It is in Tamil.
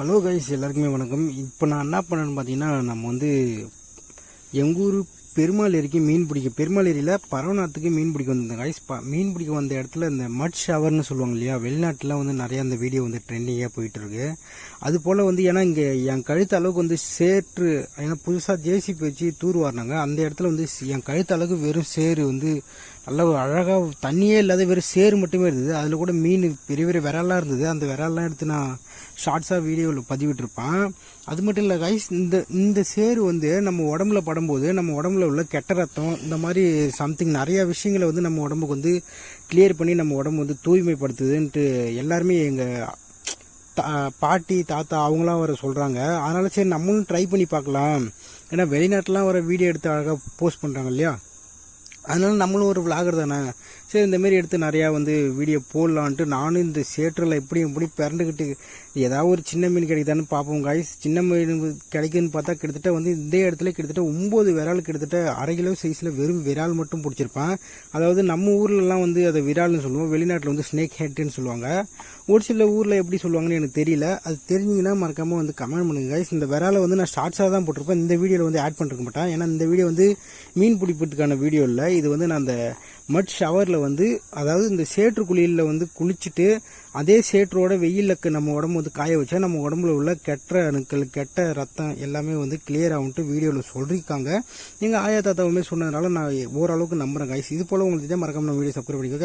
ஹலோ கைஸ் எல்லாருக்குமே வணக்கம். இப்போ நான் என்ன பண்ணேன்னு பார்த்தீங்கன்னா நம்ம வந்து எங்கள் ஊர் பெருமாள் ஏரிக்கு மீன் பிடிக்க பெருமாள் ஏரியில் பரவநாத்துக்கு மீன் பிடிக்க வந்திருந்தேன் கைஸ் ப மீன் பிடிக்க வந்த இடத்துல இந்த மட் ஷவர்னு சொல்லுவாங்க இல்லையா வெளிநாட்டில் வந்து நிறையா அந்த வீடியோ வந்து ட்ரெண்டிங்காக போயிட்டுருக்கு. அது போல் வந்து ஏன்னா இங்கே என் கழுத்து அளவுக்கு வந்து சேற்று ஏன்னா புதுசாக ஜேசிபி வச்சு தூர் வாரினாங்க. அந்த இடத்துல வந்து என் கழுத்து அளவுக்கு வெறும் சேறு வந்து நல்ல ஒரு அழகாக தண்ணியே இல்லாத வெறும் சேர் மட்டுமே இருந்தது. அதில் கூட மீன் பெரிய பெரிய விரலாம் இருந்தது. அந்த விரலாம் எடுத்து நான் ஷார்ட்ஸாக வீடியோவில் பதிவிட்டிருப்பேன். அது மட்டும் இல்லை கைஸ் இந்த இந்த சேர் வந்து நம்ம உடம்புல படும்போது நம்ம உடம்புல உள்ள கெட்ட ரத்தம் இந்த மாதிரி சம்திங் நிறையா விஷயங்களை வந்து நம்ம உடம்புக்கு வந்து கிளியர் பண்ணி நம்ம உடம்பு வந்து தூய்மைப்படுத்துதுன்ட்டு எல்லாருமே எங்கள் தா- பாட்டி தாத்தா அவங்களாம் வர சொல்கிறாங்க அதனால் சரி நம்மளும் ட்ரை பண்ணி பார்க்கலாம். ஏன்னா வெளிநாட்டுலாம் வர வீடியோ எடுத்து அழகாக போஸ்ட் பண்ணுறாங்க இல்லையா? அதனால் நம்மளும் ஒரு விளாகர் தானே. சரி இந்தமாரி எடுத்து நிறையா வந்து வீடியோ போடலான்ட்டு நானும் இந்த சேற்றில் எப்படி எப்படி பிறண்டுக்கிட்டு ஏதாவது ஒரு சின்ன மீன் கிடைக்குதான்னு பார்ப்போம் காய்ஸ் சின்ன மீன் கிடைக்குதுன்னு பார்த்தா கிட்டத்தட்ட வந்து இந்த இடத்துல கிட்டத்தட்ட ஒம்பது விரால் கிட்டத்தட்ட அரை கிலோ சைஸில் வெறும் விரால் மட்டும் பிடிச்சிருப்பான். அதாவது நம்ம ஊர்லலாம் வந்து அதை விரால்னு சொல்லுவோம். வெளிநாட்டில் வந்து ஸ்னேக் ஹெட்டுன்னு சொல்லுவாங்க. ஒரு சில ஊரில் எப்படி சொல்லுவாங்கன்னு எனக்கு தெரியல. அது தெரிஞ்சிங்கன்னா மறக்காமல் வந்து கமெண்ட் பண்ணுங்க காய்ஸ் இந்த விராலை வந்து நான் ஷார்ட்ஸாக தான் போட்டிருப்பேன். இந்த வீடியோவில் வந்து ஆட் பண்ணிருக்க மாட்டேன். ஏன்னா இந்த வீடியோ வந்து மீன் பிடிப்பதுக்கான வீடியோ இல்லை. இது வந்து நான் அந்த மட் ஷவரில் வந்து அதாவது இந்த சேற்று குளியலில் வந்து குளிச்சுட்டு அதே சேற்றோட வெயிலுக்கு நம்ம உடம்பு வந்து காய வச்சா நம்ம உடம்புல உள்ள கெட்ட அணுக்கள் கெட்ட ரத்தம் எல்லாமே வந்து கிளியர் ஆகும்ட்டு வீடியோவில் சொல்லியிருக்காங்க. எங்கள் ஆயா தாத்தாவுமே சொன்னதுனால நான் ஓரளவுக்கு நம்புகிறேன் காய்ஸ் இது போல் உங்களுக்கு தான் மறக்காம நம்ம வீடியோ சப்ஸ்கிரைப் பண்ணிக்கோங்க.